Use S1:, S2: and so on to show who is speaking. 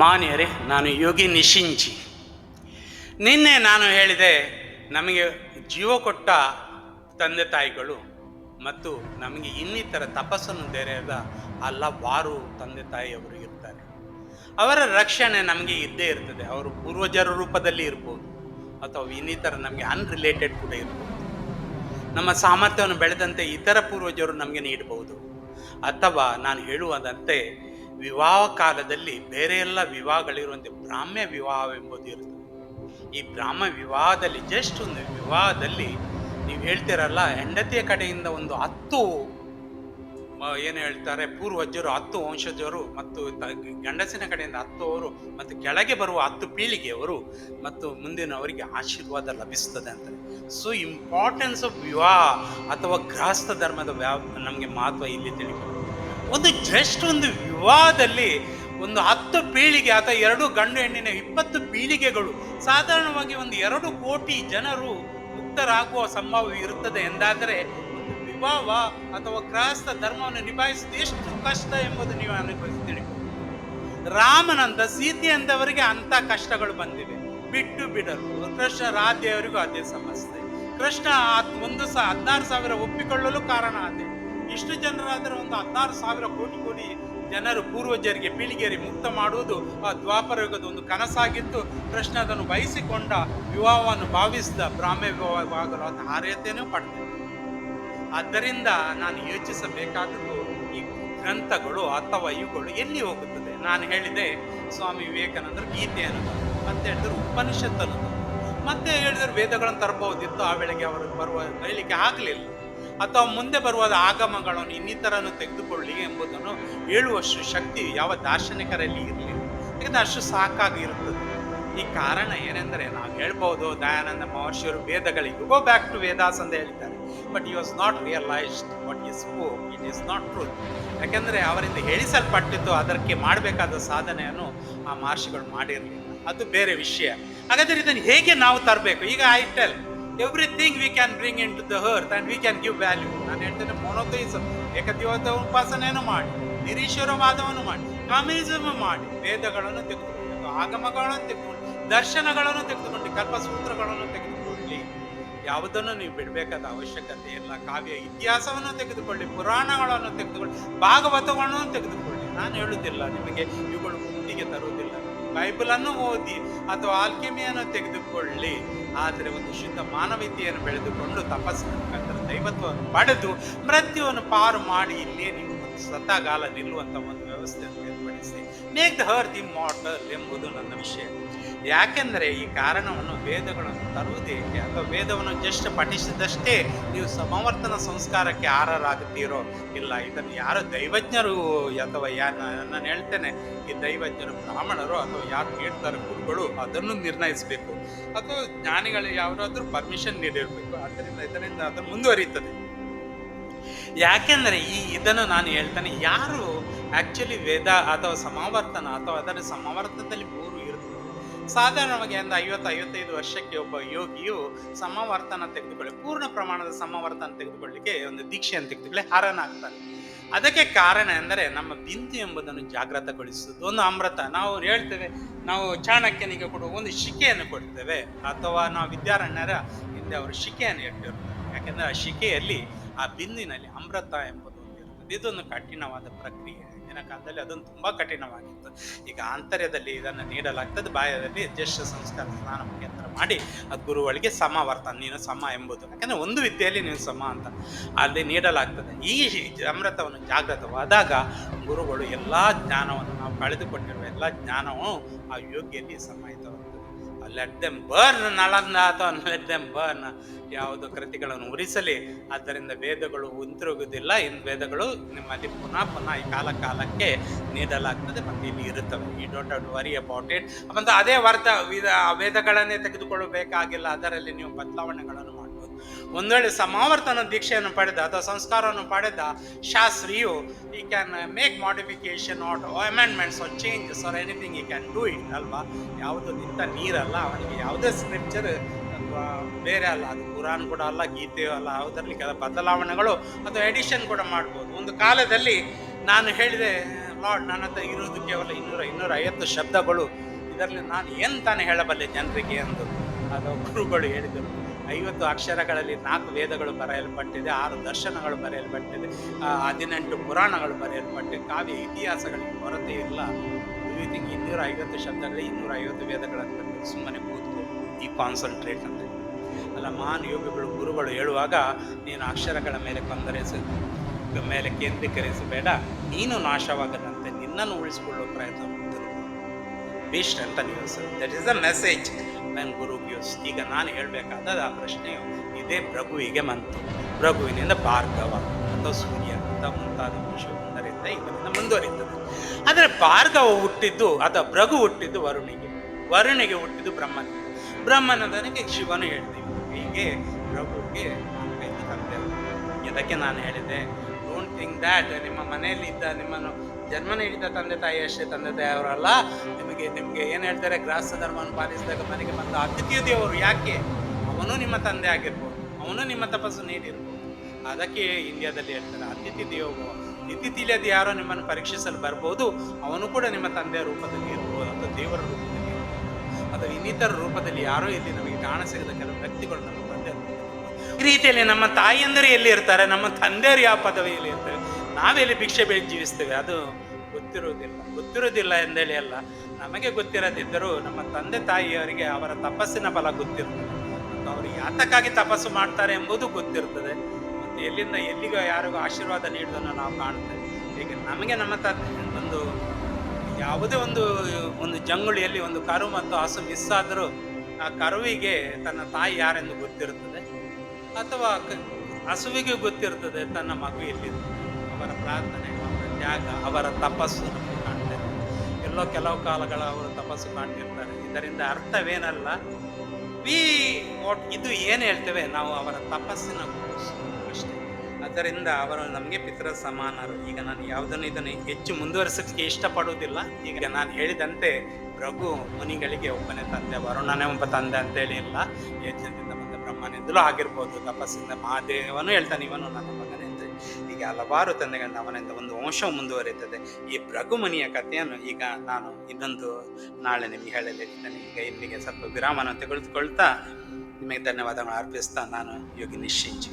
S1: ಮಾನ್ಯರೇ, ನಾನು ಯೋಗಿ ನಿಶಿಂಚಿ ನಿನ್ನೆ ನಾನು ಹೇಳಿದೆ, ನಮಗೆ ಜೀವ ಕೊಟ್ಟ ತಂದೆ ತಾಯಿಗಳು ಮತ್ತು ನಮಗೆ ಇನ್ನಿತರ ತಪಸ್ಸನ್ನು ತೆರೆಯದ ವಾರು ತಂದೆ ತಾಯಿಯವರು ಇರ್ತಾರೆ. ಅವರ ರಕ್ಷಣೆ ನಮಗೆ ಇದ್ದೇ ಇರ್ತದೆ. ಅವರು ಪೂರ್ವಜರ ರೂಪದಲ್ಲಿ ಇರ್ಬೋದು ಅಥವಾ ಇನ್ನಿತರ ನಮಗೆ ಅನ್ರಿಲೇಟೆಡ್ ಕೂಡ ಇರ್ಬೋದು. ನಮ್ಮ ಸಾಮರ್ಥ್ಯವನ್ನು ಬೆಳೆದಂತೆ ಇತರ ಪೂರ್ವಜರು ನಮಗೆ ನೀಡಬಹುದು. ಅಥವಾ ನಾನು ಹೇಳುವುದಂತೆ ವಿವಾಹ ಕಾಲದಲ್ಲಿ ಬೇರೆ ಎಲ್ಲ ವಿವಾಹಗಳಿರುವಂತೆ ಬ್ರಾಹ್ಮ್ಯ ವಿವಾಹವೆಂಬುದು ಇರುತ್ತೆ ಈ ಬ್ರಾಹ್ಮ ವಿವಾಹದಲ್ಲಿ ಜಸ್ಟ್ ಒಂದು ವಿವಾಹದಲ್ಲಿ ನೀವು ಹೇಳ್ತೀರಲ್ಲ, ಹೆಂಡತಿಯ ಕಡೆಯಿಂದ ಒಂದು ಹತ್ತು ಏನು ಹೇಳ್ತಾರೆ, ಪೂರ್ವಜರು, ಹತ್ತು ವಂಶಜರು ಮತ್ತು ಗಂಡಸಿನ ಕಡೆಯಿಂದ ಹತ್ತು ಅವರು ಮತ್ತು ಕೆಳಗೆ ಬರುವ ಹತ್ತು ಪೀಳಿಗೆಯವರು ಮತ್ತು ಮುಂದಿನವರಿಗೆ ಆಶೀರ್ವಾದ ಲಭಿಸ್ತದೆ ಅಂತಾರೆ. ಸೊ ಇಂಪಾರ್ಟೆನ್ಸ್ ಆಫ್ ವಿವಾಹ ಅಥವಾ ಗೃಹಸ್ಥ ಧರ್ಮದ ವ್ಯಾ, ನಮಗೆ ಮಹತ್ವ ಇಲ್ಲಿ ತಿಳಿಬೋದು ಒಂದು ಜಸ್ಟ್ ಒಂದು ವಿವಾಹದಲ್ಲಿ ಒಂದು ಹತ್ತು ಪೀಳಿಗೆ ಅಥವಾ ಎರಡು ಗಂಡು ಹೆಣ್ಣಿನ ಇಪ್ಪತ್ತು ಪೀಳಿಗೆಗಳು ಸಾಧಾರಣವಾಗಿ ಒಂದು ಎರಡು ಕೋಟಿ ಜನರು ಮುಕ್ತರಾಗುವ ಸಂಭವ ಇರುತ್ತದೆ ಎಂದಾದರೆ ಒಂದು ವಿವಾಹ ಅಥವಾ ಕ್ರಾಸ್ತ ಧರ್ಮವನ್ನು ನಿಭಾಯಿಸುವುದು ಎಷ್ಟು ಕಷ್ಟ ಎಂಬುದು ನೀವು ಅನುಭವಿಸ್ತೀರಿ. ರಾಮನಂತ ಸೀತೆಯಂತವರಿಗೆ ಅಂಥ ಕಷ್ಟಗಳು ಬಂದಿವೆ. ಬಿಟ್ಟು ಬಿಡಲು. ಕೃಷ್ಣ ರಾಧೆಯವರಿಗೂ ಅದೇ ಸಮಸ್ಯೆ. ಕೃಷ್ಣ ಒಂದು ಸ ಹದಿನಾರು ಸಾವಿರ ಒಪ್ಪಿಕೊಳ್ಳಲು ಕಾರಣ ಅದೇ. ಇಷ್ಟು ಜನರಾದರೆ ಒಂದು ಹದಿನಾರು ಸಾವಿರ ಕೋಟಿ ಕೋಟಿ ಜನರು ಪೂರ್ವಜರಿಗೆ ಪೀಳಿಗೆರಿ ಮುಕ್ತ ಮಾಡುವುದು, ಆ ದ್ವಾಪರ ಯುಗದ ಒಂದು ಕನಸಾಗಿತ್ತು ಕೃಷ್ಣ ಅದನ್ನು ಬಯಸಿಕೊಂಡ ವಿವಾಹವನ್ನು ಭಾವಿಸಿದ ಬ್ರಾಹ್ಮ್ಯ ವಿವಾಹವಾಗಲು ಆತ ಆರ್ಯತೆಯೂ ಪಡ್ತೇನೆ ಆದ್ದರಿಂದ ನಾನು ಯೋಚಿಸಬೇಕಾದದ್ದು ಈ ಗ್ರಂಥಗಳು ಅಥವಾ ಇವುಗಳು ಎಲ್ಲಿ ಹೋಗುತ್ತದೆ ನಾನು ಹೇಳಿದೆ, ಸ್ವಾಮಿ ವಿವೇಕಾನಂದರು ಗೀತೆಯನ್ನು. ಮತ್ತೆ ಹೇಳಿದ್ರು ಉಪನಿಷತ್ತನ್ನು. ಮತ್ತೆ ಹೇಳಿದ್ರು ವೇದಗಳನ್ನು ತರಬಹುದಿತ್ತು ಆ ವೇಳೆಗೆ ಅವರು ಬರುವ ಹೇಳಲಿಕ್ಕೆ ಆಗಲಿಲ್ಲ ಅಥವಾ ಮುಂದೆ ಬರುವ ಆಗಮಗಳನ್ನು ಇನ್ನಿತರನ್ನು ತೆಗೆದುಕೊಳ್ಳಿ ಎಂಬುದನ್ನು ಹೇಳುವಷ್ಟು ಶಕ್ತಿ ಯಾವ ದಾರ್ಶನಿಕರಲ್ಲಿ ಇರಲಿಲ್ಲ ಯಾಕಂದ್ರೆ ಅಷ್ಟು ಸಾಕಾಗಿ ಇರುತ್ತದೆ. ಈ ಕಾರಣ ಏನೆಂದರೆ ನಾವು ಹೇಳ್ಬೋದು ದಯಾನಂದ ಮಹರ್ಷಿಯವರು ವೇದಗಳಿಗೆ ಗೋ ಬ್ಯಾಕ್ ಟು ವೇದಾಸ್ ಅಂತ ಹೇಳಿದ್ದಾರೆ. But you was not realised what is ಹೋ ಇಟ್ ಈಸ್ ನಾಟ್ ಟ್ರೂತ್ ಯಾಕೆಂದರೆ ಅವರಿಂದ ಹೇಳಿಸಲ್ಪಟ್ಟಿದ್ದು ಅದಕ್ಕೆ ಮಾಡಬೇಕಾದ ಸಾಧನೆಯನ್ನು ಆ ಮಹರ್ಷಿಗಳು ಮಾಡಿರಲಿಲ್ಲ. ಅದು ಬೇರೆ ವಿಷಯ. ಹಾಗಾದರೆ ಇದನ್ನು ಹೇಗೆ ನಾವು ತರಬೇಕು? ಈಗ I tell everything we can bring in to the earth and we can give value ನಾನು ಹೇಳ್ತೇನೆ ಮೊನೋಥಿಸಮ್ ಏಕದೇವತ ಉಪಾಸನೆಯನ್ನು ಮಾಡಿ, ನಿರೀಶ್ವರವಾದವನ್ನು ಮಾಡಿ ಕಮ್ಯುನಿಸಮ್ ಮಾಡಿ, ವೇದಗಳನ್ನು ತೆಗೆದುಕೊಂಡು, ಆಗಮಗಳನ್ನು ತೆಗೆದುಕೊಂಡು, ದರ್ಶನಗಳನ್ನು ತೆಗೆದುಕೊಂಡು, ಕಲ್ಪಸೂತ್ರಗಳನ್ನು ತೆಗೆದುಕೊಳ್ಳಿ. ಯಾವುದನ್ನು ನೀವು ಬಿಡಬೇಕಾದ ಅವಶ್ಯಕತೆ ಇಲ್ಲ. ಕಾವ್ಯ ಇತಿಹಾಸವನ್ನು ತೆಗೆದುಕೊಳ್ಳಿ, ಪುರಾಣಗಳನ್ನು ತೆಗೆದುಕೊಳ್ಳಿ, ಭಾಗವತಗಳನ್ನು ತೆಗೆದುಕೊಳ್ಳಿ. ನಾನು ಹೇಳುವುದಿಲ್ಲ, ನಿಮಗೆ ಇವುಗಳು ಮುಕ್ತಿಗೆ ತರುವುದಿಲ್ಲ. ಬೈಬಲನ್ನು ಓದಿ ಅಥವಾ ಆಲ್ಕೆಮಿಯನ್ನು ತೆಗೆದುಕೊಳ್ಳಿ. ಆದರೆ ಒಂದು ಶುದ್ಧ ಮಾನವೀಯತೆಯನ್ನು ಬೆಳೆದುಕೊಂಡು ತಪಸ್ಸು ಮುಖಾಂತರ ದೈವತ್ವವನ್ನು ಪಡೆದು ಮೃತ್ಯುವನ್ನು ಪಾರು ಮಾಡಿ ಇಲ್ಲೇ ನೀವು ಒಂದು ಕಾಲ ನಿಲ್ಲುವಂಥ ಒಂದು ವ್ಯವಸ್ಥೆಯನ್ನು ಏರ್ಪಡಿಸಿ. Make the her the model ಎಂಬುದು ನನ್ನ ವಿಷಯ. ಯಾಕೆಂದರೆ ಈ ಕಾರಣವನ್ನು ವೇದಗಳನ್ನು ತರುವುದೇಕೆ ಅಥವಾ ವೇದವನ್ನು ಜಸ್ಟ್ ಪಠಿಸಿದಷ್ಟೇ ನೀವು ಸಮವರ್ತನ ಸಂಸ್ಕಾರಕ್ಕೆ ಆರರಾಗುತ್ತೀರೋ ಇಲ್ಲ, ಇದನ್ನು ಯಾರು ದೈವಜ್ಞರು ಅಥವಾ ಯಾ, ನಾನು ಹೇಳ್ತೇನೆ, ಈ ದೈವಜ್ಞರು ಬ್ರಾಹ್ಮಣರು ಅಥವಾ ಯಾರು ನೀಡ್ತಾರೆ ಗುರುಗಳು ಅದನ್ನು ನಿರ್ಣಯಿಸಬೇಕು. ಅಥವಾ ಜ್ಞಾನಿಗಳು ಯಾರಾದರೂ ಪರ್ಮಿಷನ್ ನೀಡಿರಬೇಕು. ಆದ್ದರಿಂದ ಇದರಿಂದ ಅದು ಮುಂದುವರಿಯುತ್ತದೆ. ಯಾಕೆಂದರೆ ಈ, ಇದನ್ನು ನಾನು ಹೇಳ್ತೇನೆ, ಯಾರು ಆ್ಯಕ್ಚುಲಿ ವೇದ ಅಥವಾ ಸಮಾವರ್ತನ ಅಥವಾ ಅದರ ಸಮಾವರ್ತನದಲ್ಲಿ ಸಾಧಾರಣವಾಗಿ ಒಂದು ಐವತ್ತು, ಐವತ್ತೈದು ವರ್ಷಕ್ಕೆ ಒಬ್ಬ ಯೋಗಿಯು ಸಮವರ್ತನ ತೆಗೆದುಕೊಳ್ಳಿ, ಪೂರ್ಣ ಪ್ರಮಾಣದ ಸಮವರ್ತನ ತೆಗೆದುಕೊಳ್ಳಿಕ್ಕೆ ಒಂದು ದೀಕ್ಷೆಯನ್ನು ತೆಗೆದುಕೊಳ್ಳಿ ಹರನಾಗ್ತಾರೆ ಅದಕ್ಕೆ ಕಾರಣ ಎಂದರೆ ನಮ್ಮ ಬಿಂದು ಎಂಬುದನ್ನು ಜಾಗೃತಗೊಳಿಸುವುದು ಒಂದು ಅಮೃತ, ನಾವು ಹೇಳ್ತೇವೆ, ನಾವು ಚಾಣಕ್ಯನಿಗೆ ಕೊಡುವ ಒಂದು ಶಿಕೆಯನ್ನು ಕೊಡ್ತೇವೆ. ಅಥವಾ ನಾವು ವಿದ್ಯಾರಣ್ಯರ ಹಿಂದೆ ಅವರು ಶಿಕೆಯನ್ನು ಇಟ್ಟಿರ್ತಾರೆ ಯಾಕೆಂದರೆ ಆ ಶಿಕೆಯಲ್ಲಿ ಆ ಬಿಂದಿನಲ್ಲಿ ಅಮೃತ ಎಂಬುದು ಒಂದು ಇರ್ತದೆ ಇದೊಂದು ಕಠಿಣವಾದ ಪ್ರಕ್ರಿಯೆ. ಹಿಂದಿನ ಕಾಲದಲ್ಲಿ ಅದೊಂದು ತುಂಬ ಕಠಿಣವಾಗಿತ್ತು. ಈಗ ಆಂತರ್ಯದಲ್ಲಿ ಇದನ್ನು ನೀಡಲಾಗ್ತದೆ, ಬಾಯದಲ್ಲಿ ಜ್ಯೇಷ್ಠ ಸಂಸ್ಕಾರ ಸ್ನಾನ ಮುಖಾಂತರ ಮಾಡಿ ಅದು ಗುರುಗಳಿಗೆ ಸಮವರ್ತ ನೀನು ಸಮ ಎಂಬುದು. ಯಾಕಂದರೆ ಒಂದು ವಿದ್ಯೆಯಲ್ಲಿ ನೀನು ಸಮ ಅಂತ ಅಲ್ಲಿ ನೀಡಲಾಗ್ತದೆ. ಈ ಅಮೃತವನ್ನು ಜಾಗೃತವಾದಾಗ ಗುರುಗಳು ಎಲ್ಲ ಜ್ಞಾನವನ್ನು ನಾವು ಕಳೆದುಕೊಂಡಿರುವ ಎಲ್ಲ ಜ್ಞಾನವು ಆ ಯೋಗ್ಯಲ್ಲಿ ಸಮಾಹಿತವಾಗ್ತದೆ ಲೆಟ್ ದೆಮ್ ಬರ್ನ್ ನಳಂದ ಅಥವಾ ಲೆಟ್ ದೆಮ್ ಬರ್ನ್ ಯಾವುದು ಕೃತಿಗಳನ್ನು ಉರಿಸಲಿ. ಆದ್ದರಿಂದ ವೇದಗಳು ಹಿಂತಿರುಗುವುದಿಲ್ಲ ಇನ್ನು ವೇದಗಳು ನಿಮ್ಮಲ್ಲಿ ಪುನಃ ಪುನಃ ಈ ಕಾಲ ಕಾಲಕ್ಕೆ ನೀಡಲಾಗ್ತದೆ ಮತ್ತು ಇಲ್ಲಿ ಇರುತ್ತವೆ. ಈ don't have worry about it ಮತ್ತು ಅದೇ ವರ್ತ ವೇದಗಳನ್ನೇ ತೆಗೆದುಕೊಳ್ಳಬೇಕಾಗಿಲ್ಲ. ಅದರಲ್ಲಿ ನೀವು ಬದಲಾವಣೆಗಳನ್ನು ಒಂದು ವೇಳೆ ಸಮಾವರ್ತನ ದೀಕ್ಷೆಯನ್ನು ಪಡೆದ ಅಥವಾ ಸಂಸ್ಕಾರವನ್ನು ಪಡೆದ ಶಾಸ್ತ್ರಿಯು ಈ can make modification at amendments or changes or anything ಈ ಕ್ಯಾನ್ ಡೂ ಇಟ್ ಅಲ್ವಾ? ಯಾವುದು ನಿಂತ ನೀರಲ್ಲ, ಅವನಿಗೆ ಯಾವುದೇ ಸ್ಕ್ರಿಪ್ಚರ್ ಬೇರೆ ಅಲ್ಲ, ಅದು ಕುರಾನ್ ಕೂಡ ಅಲ್ಲ, ಗೀತೆಯೂ ಅಲ್ಲ ಯಾವುದರಲ್ಲಿ ಕೆಲ ಬದಲಾವಣೆಗಳು ಅಥವಾ ಎಡಿಷನ್ ಕೂಡ ಮಾಡ್ಬೋದು. ಒಂದು ಕಾಲದಲ್ಲಿ ನಾನು ಹೇಳಿದೆ ಲಾರ್ಡ್ ನನ್ನ ಹತ್ರ ಇರೋದು ಕೇವಲ ಇನ್ನೂರ ಇನ್ನೂರ ಐವತ್ತು ಶಬ್ದಗಳು, ಇದರಲ್ಲಿ ನಾನು ಏನು ತಾನೇ ಹೇಳಬಲ್ಲೆ ಜನರಿಗೆ? ಎಂದು ಅದು ಗುರುಗಳು ಹೇಳಿದರು. ಐವತ್ತು ಅಕ್ಷರಗಳಲ್ಲಿ ನಾಲ್ಕು ವೇದಗಳು ಬರೆಯಲ್ಪಟ್ಟಿದೆ, ಆರು ದರ್ಶನಗಳು ಬರೆಯಲ್ಪಟ್ಟಿದೆ ಹದಿನೆಂಟು ಪುರಾಣಗಳು ಬರೆಯಲ್ಪಟ್ಟಿದೆ. ಕಾವ್ಯ ಇತಿಹಾಸಗಳಿಗೆ ಕೊರತೆ ಇಲ್ಲ. ಥಿಂಕ್ ಇನ್ನೂರ ಐವತ್ತು ಶಬ್ದಗಳಿಗೆ ಇನ್ನೂರ ಐವತ್ತು ವೇದಗಳನ್ನು ಸುಮ್ಮನೆ ಕೂತ್ಕೋ. ಈ ಕಾನ್ಸಂಟ್ರೇಟ್ ಅಂತ ಅಲ್ಲ ಮಹಾನ್ ಯೋಗಿಗಳು ಗುರುಗಳು ಹೇಳುವಾಗ, ನೀನು ಅಕ್ಷರಗಳ ಮೇಲೆ ಕೊಂದರಿಸ, ಮೇಲೆ ಕೇಂದ್ರೀಕರಿಸಬೇಡ. ನೀನು ನಾಶವಾಗದಂತೆ ನಿನ್ನನ್ನು ಉಳಿಸಿಕೊಳ್ಳುವ ಪ್ರಯತ್ನ ಮಾಡ್ತಾರೆ. ಬೇಸ್ಟ್ ಅಂತ ನೀವು ದಟ್ ಇಸ್ ದ ಮೆಸೇಜ್ ನನ್ನ ಗುರು ಈಗ ನಾನು ಹೇಳಬೇಕಾದ ಆ ಪ್ರಶ್ನೆಯು, ಇದೇ ಪ್ರಭುವಿಗೆ ಬಂತು. ಪ್ರಭುವಿನಿಂದ ಭಾರ್ಗವ ಅಥವಾ ಸೂರ್ಯ, ಅಂತ ಮುಂತಾದ ವಿಷಯವೊಂದರಿಂದ ಇದರಿಂದ ಮುಂದುವರಿತದೆ ಆದರೆ ಭಾರ್ಗವ ಹುಟ್ಟಿದ್ದು ಅಥವಾ ಭೃಗು ಹುಟ್ಟಿದ್ದು ವರುಣಿಗೆ. ವರುಣಿಗೆ ಹುಟ್ಟಿದ್ದು ಬ್ರಹ್ಮನಿಗೆ. ಬ್ರಹ್ಮನದನಿಗೆ ಶಿವನು ಹೇಳ್ತೀವಿ ಹೀಗೆ ಪ್ರಭುವಿಗೆ ತಂದೆ ಇದಕ್ಕೆ ನಾನು ಹೇಳಿದೆ ಥಿಂಕ್ ದ್ಯಾಟ್ ನಿಮ್ಮ ಮನೆಯಲ್ಲಿ ಇದ್ದ ನಿಮ್ಮನ್ನು ಜನ್ಮ ನೀಡಿದ ತಂದೆ ತಾಯಿ, ಅಷ್ಟೇ ತಂದೆ ತಾಯಿಯವರಲ್ಲ ನಿಮಗೆ ನಿಮಗೆ ಏನು ಹೇಳ್ತಾರೆ? ಗ್ರಾಸ ಧರ್ಮವನ್ನು ಪಾಲಿಸಿದಾಗ ಮನೆಗೆ ಬಂದ ಅತಿಥಿಯ ದೇವರು ಯಾಕೆ? ಅವನು ನಿಮ್ಮ ತಂದೆ ಆಗಿರ್ಬೋದು, ಅವನು ನಿಮ್ಮ ತಪಸ್ಸು ನೀಡಿರ್ಬೋದು. ಅದಕ್ಕೆ ಇಂಡಿಯಾದಲ್ಲಿ ಹೇಳ್ತಾರೆ ಅತಿಥಿ ದೇವರು ಅತಿಥಿ ಇಲ್ಲದೆ ಯಾರೋ ನಿಮ್ಮನ್ನು ಪರೀಕ್ಷಿಸಲು ಬರ್ಬೋದು, ಅವನು ಕೂಡ ನಿಮ್ಮ ತಂದೆಯ ರೂಪದಲ್ಲಿ ಇರ್ಬೋದು, ಅಥವಾ ದೇವರ ರೂಪದಲ್ಲಿ ಇರ್ಬೋದು. ಅಥವಾ ಇನ್ನಿತರ ರೂಪದಲ್ಲಿ ಯಾರೋ ಇಲ್ಲಿ ನಮಗೆ ಕಾಣಸಿಗದ ಕೆಲವು ವ್ಯಕ್ತಿಗಳು ತಂದೆ ರೀತಿಯಲ್ಲಿ ನಮ್ಮ ತಾಯಿಯಂದರು ಎಲ್ಲಿ ಇರ್ತಾರೆ? ನಮ್ಮ ತಂದೆಯರು ಯಾವ ಪದವಿಯಲ್ಲಿ ಇರ್ತಾರೆ? ನಾವೆಲ್ಲಿ ಭಿಕ್ಷೆ ಬೇಡಿ ಜೀವಿಸ್ತೇವೆ? ಅದು ಗೊತ್ತಿರುವುದಿಲ್ಲ. ಗೊತ್ತಿರುವುದಿಲ್ಲ ಎಂದೇಳಿ ಅಲ್ಲ. ನಮಗೆ ಗೊತ್ತಿರದಿದ್ದರೂ ನಮ್ಮ ತಂದೆ ತಾಯಿಯವರಿಗೆ ಅವರ ತಪಸ್ಸಿನ ಫಲ ಗೊತ್ತಿರ್ತದೆ. ಅವರು ಯಾತಕ್ಕಾಗಿ ತಪಸ್ಸು ಮಾಡ್ತಾರೆ ಎಂಬುದು ಗೊತ್ತಿರ್ತದೆ. ಮತ್ತು ಎಲ್ಲಿಂದ ಎಲ್ಲಿಗೋ ಯಾರಿಗೂ ಆಶೀರ್ವಾದ ನೀಡೋದನ್ನು ನಾವು ಕಾಣ್ತೇವೆ ಹೀಗೆ ನಮಗೆ ನಮ್ಮ ತ ಒಂದು ಯಾವುದೇ ಒಂದು ಒಂದು ಜಂಗುಳಿಯಲ್ಲಿ ಒಂದು ಕರು ಮತ್ತು ಹಸು ಮಿಸ್ ಆದರೂ ಆ ಕರುವಿಗೆ ತನ್ನ ತಾಯಿ ಯಾರೆಂದು ಗೊತ್ತಿರುತ್ತದೆ. ಅಥವಾ ಹಸುವಿಗೆ ಗೊತ್ತಿರ್ತದೆ ತನ್ನ ಮಗು ಎಲ್ಲಿದೆ ಅವರ ಪ್ರಾರ್ಥನೆ, ಅವರ ತ್ಯಾಗ, ಅವರ ತಪಸ್ಸು ನಮಗೆ ಎಲ್ಲೋ ಕೆಲವು ಕಾಲಗಳ ಅವರು ತಪಸ್ಸು ಕಾಣ್ತಿರ್ತಾರೆ. ಇದರಿಂದ ಅರ್ಥವೇನಲ್ಲ. ವಿ ವಾಟ್ ಇದು ಏನು ಹೇಳ್ತೇವೆ? ನಾವು ಅವರ ತಪಸ್ಸಿನ ಅಷ್ಟೇ. ಅದರಿಂದ ಅವರು ನಮಗೆ ಪಿತೃ ಸಮಾನರು. ಈಗ ನಾನು ಯಾವುದನ್ನು ಇದನ್ನು ಹೆಚ್ಚು ಮುಂದುವರಿಸೋಕ್ಕೆ ಇಷ್ಟಪಡುವುದಿಲ್ಲ. ಈಗ ನಾನು ಹೇಳಿದಂತೆ ರಘು ಮುನಿಗಳಿಗೆ ಒಬ್ಬನೇ ತಂದೆ, ವರುಣನೇ ಒಬ್ಬ ತಂದೆ ಅಂತೇಳಿ ಇಲ್ಲ. ಬ್ರಹ್ಮನಿಂದಲೂ ಆಗಿರ್ಬೋದು. ತಪಸ್ಸಿಂದ ಮಹಾದೇವನು ಹೇಳ್ತಾನೆ, ಇವನು ನನ್ನ ಮಗನೇ ಅಂತ. ಹೀಗೆ ಹಲವಾರು ತಂದೆಗಳಿಂದ ಅವನಿಂದ ಒಂದು ವಂಶವು ಮುಂದುವರಿಯುತ್ತದೆ. ಈ ಭೃಗುಮುನಿಯ ಕಥೆಯನ್ನು ಈಗ ನಾನು ಇನ್ನೊಂದು ನಾಳೆ ನಿಮಗೆ ಹೇಳಲಿದ್ದೇನೆ. ಈಗ ಇಲ್ಲಿಗೆ ಸ್ವಲ್ಪ ವಿರಾಮನ ತೆಗೆದುಕೊಳ್ತಾ ನಿಮಗೆ ಧನ್ಯವಾದಗಳು ಅರ್ಪಿಸ್ತಾ ನಾನು ಯೋಗಿ ನಿಶ್ಚಿಂಚಿ